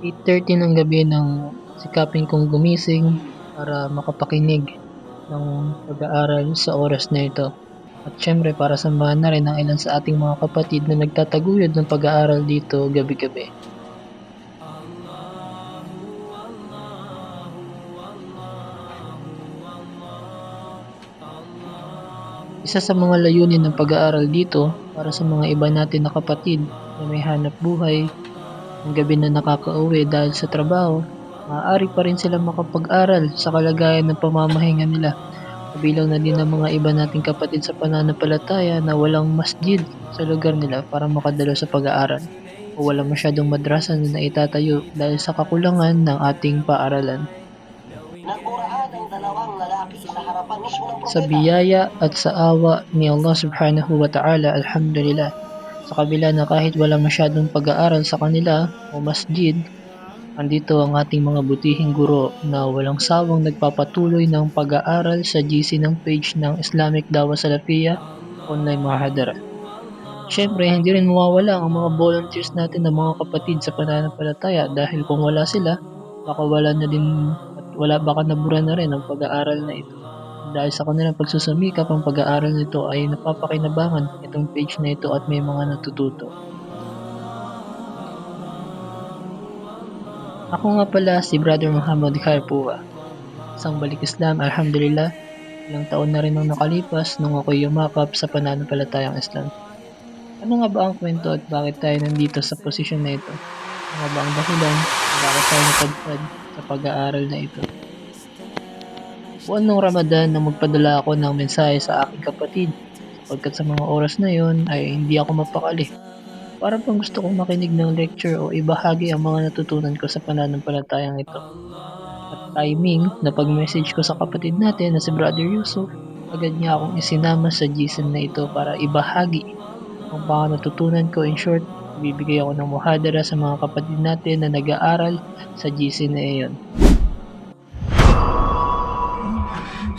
8.30 ng gabi nang sikapin kong gumising para makapakinig ng pag-aaral sa oras na ito. At syempre para samahan na rin ang ilan sa ating mga kapatid na nagtataguyod ng pag-aaral dito gabi-gabi. Isa sa mga layunin ng pag-aaral dito para sa mga iba natin na kapatid na may hanap buhay ng gabi na nakakauwi dahil sa trabaho, maaari pa rin sila makapag-aral sa kalagayan ng pamamahinga nila. Kabilang na din ang mga iba nating kapatid sa pananampalataya na walang masjid sa lugar nila para makadalo sa pag-aaral o walang masyadong madrasa na naitatayo dahil sa kakulangan ng ating paaralan. Sa biyaya at sa awa ni Allah subhanahu wa ta'ala, alhamdulillah. Sa kabila na kahit wala masyadong pag-aaral sa kanila o masjid, andito ang ating mga butihing guro na walang sawang nagpapatuloy ng pag-aaral sa GC ng page ng Islamic Dawa Salafiyah online mahadara. Siyempre, hindi rin mawawala ang mga volunteers natin ng mga kapatid sa pananampalataya dahil kung wala sila, baka wala na din at wala baka nabura na rin ang pag-aaral na ito. Dahil sa kanilang pagsusumikap ang pag-aaral nito ay napapakinabangan itong page na ito at may mga natututo. Ako nga pala si Brother Muhammad Kharpua. Isang balik Islam, Alhamdulillah. Ilang taon na rin ang nakalipas nung ako'y yumakap sa pananampalatayang Islam. Ano nga ba ang kwento at bakit tayo nandito sa posisyon na ito? Ano nga ba ang dahilan bakit tayo napadpad sa pag-aaral na ito? Buwan ng Ramadan na magpadala ako ng mensahe sa aking kapatid sapagkat sa mga oras na yon ay hindi ako mapakali. Para bang gusto kong makinig ng lecture o ibahagi ang mga natutunan ko sa pananampalatayang ito. At timing na pag-message ko sa kapatid natin na si Brother Yusuf, agad niya akong isinama sa GSM na ito para ibahagi ang mga natutunan ko. In short, bibigay ako ng muhadara sa mga kapatid natin na nag-aaral sa GC na iyon.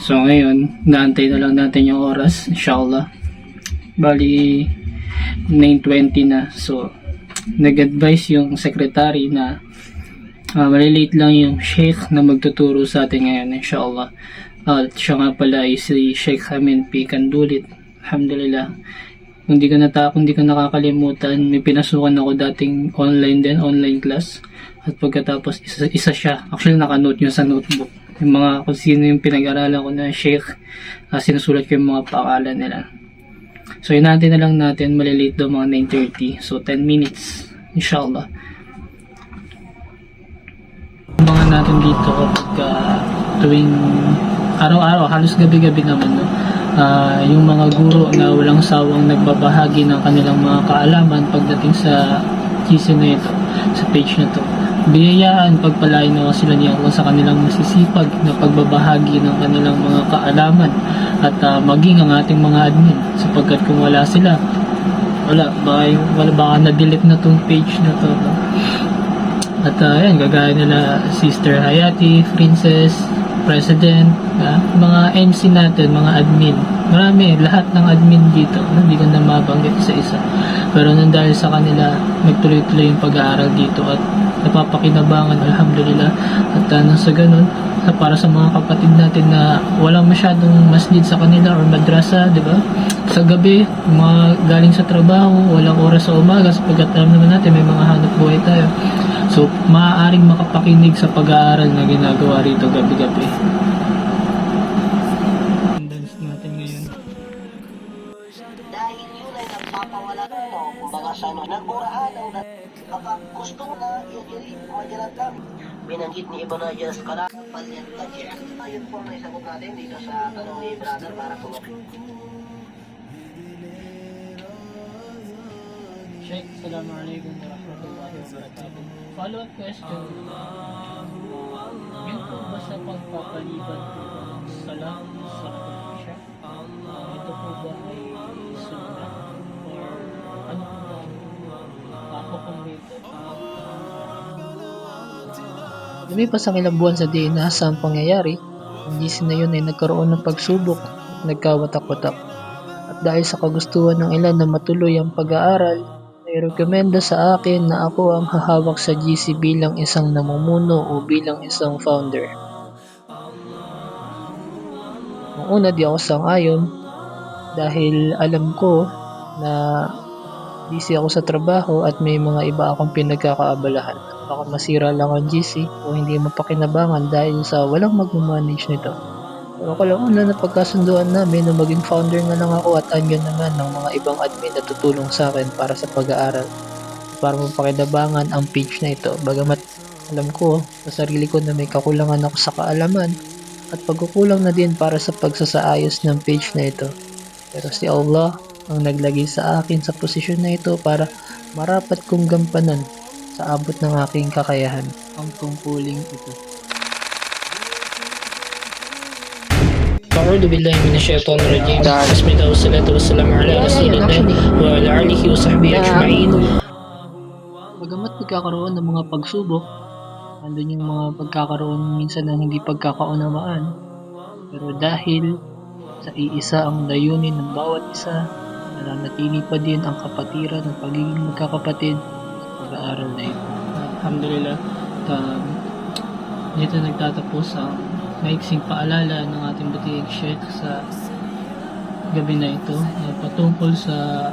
So ngayon, naantay na lang natin yung oras, inshallah. Bali, 9.20 na. So, nag-advise yung secretary na uh, malilate lang yung sheikh na magtuturo sa atin ngayon, inshallah. At siya nga pala ay si Sheikh Amin P. Kandulit. Alhamdulillah. Kung di ko nata kung di ko nakakalimutan, may pinasukan ako dating online din, online class. At pagkatapos, isa, isa siya. Actually, nakanote yun sa notebook. Yung mga kung sino yung pinag-aralan ko na sheikh, uh, sinusulat ko yung mga pangalan nila. So, yun natin na lang natin, malilate daw mga 9.30. So, 10 minutes, inshallah. Mga natin dito kapag uh, tuwing araw-araw, halos gabi-gabi naman, no? Ah, yung mga guro na walang sawang nagbabahagi ng kanilang mga kaalaman pagdating sa GC na ito, sa page na to. Biyayaan, pagpalain naman sila niya Allah sa kanilang masisipag na pagbabahagi ng kanilang mga kaalaman at ah, maging ang ating mga admin sapagkat kung wala sila, wala, baka, wala baka na-delete na tong page na to. At uh, yan, gagaya nila Sister Hayati, Princess, President, ah, mga MC natin, mga admin. Marami, lahat ng admin dito. Hindi ko na mabanggit isa-isa. Pero nang dahil sa kanila, nagtuloy-tuloy yung pag-aaral dito at napapakinabangan, alhamdulillah. At uh, sa ganun, sa para sa mga kapatid natin na walang masyadong masjid sa kanila or madrasa, di ba? Sa gabi, mga galing sa trabaho, walang oras sa umaga sapagkat alam naman natin may mga hanap buhay tayo. So, maaaring makapakinig sa pag-aaral na ginagawa rito gabi-gabi. Gusto na i-delete, umagiran lang. Binanggit ni Ibn Hajar Asqalani, palyantaji. Ayun po ang naisagot natin dito sa tanong ni brother para po. Sheikh, Assalamualaikum warahmatullahi wabarakatuh. Follow-up question. Yun po ba sa pagpapaliban po ng salam sa Lumipas ang ilang buwan sa DNASA ang pangyayari, ang GC na yun ay nagkaroon ng pagsubok at nagkawatak-watak. At dahil sa kagustuhan ng ilan na matuloy ang pag-aaral, ay rekomenda sa akin na ako ang hahawak sa GC bilang isang namumuno o bilang isang founder. Nung una di ako sang-ayon dahil alam ko na busy ako sa trabaho at may mga iba akong pinagkakaabalahan. Baka masira lang ang GC o hindi mapakinabangan dahil sa walang magmamanage nito. Pero kalaunan na pagkasunduan namin na maging founder na lang ako at andyan naman ng mga ibang admin na tutulong sa akin para sa pag-aaral. Para mapakinabangan ang page na ito. Bagamat alam ko sa sarili ko na may kakulangan ako sa kaalaman at pagkukulang na din para sa pagsasaayos ng page na ito. Pero si Allah ang naglagay sa akin sa posisyon na ito para marapat kong gampanan sa abot ng aking kakayahan ang tungkuling ito. أعوذ بالله من الشيطان الرجيم بسم الله والصلاة والسلام على رسول الله وعلى آله وصحبه أجمعين Bagamat nagkakaroon ng mga pagsubok, nandun yung mga pagkakaroon minsan ng hindi pagkakaunawaan, pero dahil sa iisa ang layunin ng bawat isa, nananatili pa din ang kapatiran ng pagiging magkakapatid sa pag-aaral na ito. Alhamdulillah. Um, dito nagtatapos ang maiksing paalala ng ating butiig Sheikh sa gabi na ito na patungkol sa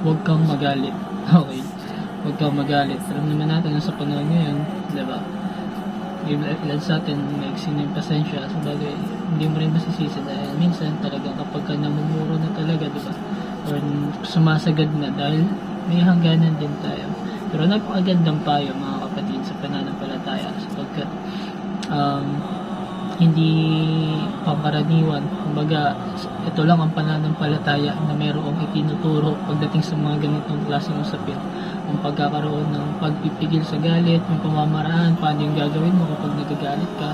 huwag kang magalit. Okay. Huwag kang magalit. Alam naman natin na sa panahon ngayon, di ba? Ilan sa atin maiksing na yung pasensya. Sa bagay, hindi mo rin masisisi dahil minsan talaga kapag ka namumuro na talaga, di ba? Or sumasagad na dahil may hangganan din tayo. Pero napakagandang payo mga kapatid sa pananampalataya sapagkat um, hindi paparaniwan. Kumbaga, ito lang ang pananampalataya na mayroong itinuturo pagdating sa mga ganitong klaseng usapin. Ang pagkakaroon ng pagpipigil sa galit, yung pamamaraan, paano yung gagawin mo kapag nagagalit ka.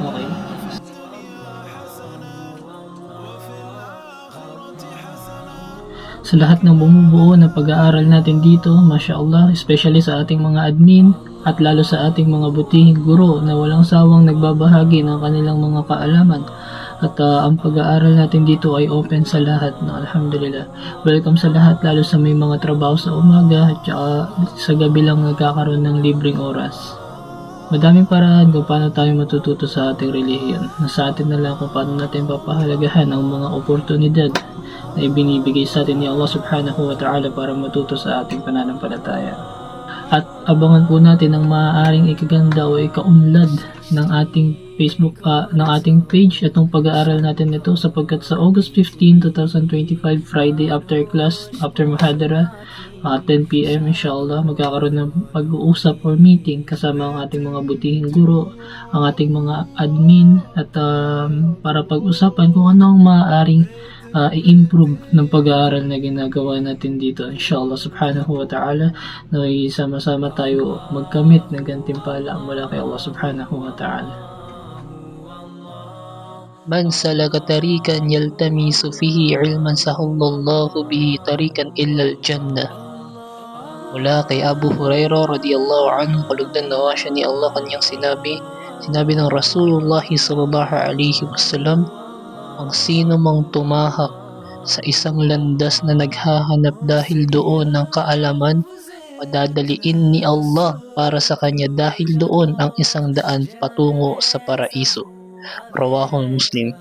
Okay. Sa lahat ng bumubuo na pag-aaral natin dito, Masya Allah, especially sa ating mga admin at lalo sa ating mga butihing guro na walang sawang nagbabahagi ng kanilang mga kaalaman. At ah, ang pag-aaral natin dito ay open sa lahat, no? Alhamdulillah. Welcome sa lahat, lalo sa may mga trabaho sa umaga at saka sa gabi lang nagkakaroon ng libreng oras. Madaming paraan kung paano tayo matututo sa ating relihiyon. Nasa atin na lang kung paano natin papahalagahan ang mga oportunidad na ibinibigay sa atin ni Allah subhanahu wa ta'ala para matuto sa ating pananampalataya. At abangan po natin ang maaaring ikaganda o ikaunlad ng ating Facebook, ah, ng ating page itong pag-aaral natin nito sapagkat sa August 15, 2025, Friday after class, after Muhadara, uh, 10pm inshallah, magkakaroon ng pag-uusap or meeting kasama ang ating mga butihing guro, ang ating mga admin at um, para pag-usapan kung ano ang maaaring uh, i-improve ng pag-aaral na ginagawa natin dito. Inshallah subhanahu wa ta'ala na sama-sama tayo magkamit ng gantimpala mula kay Allah subhanahu wa ta'ala. من سلك طريقا يلتمس فيه علما سهل الله به طريقا إلى الجنة Mula kay Abu Hurairah radiyallahu anhu kalugdan nawa siya ni Allah kanyang sinabi sinabi ng Rasulullah sallallahu alaihi wasallam ang sino mang tumahak sa isang landas na naghahanap dahil doon ng kaalaman madadaliin ni Allah para sa kanya dahil doon ang isang daan patungo sa paraiso. Rawahul Muslim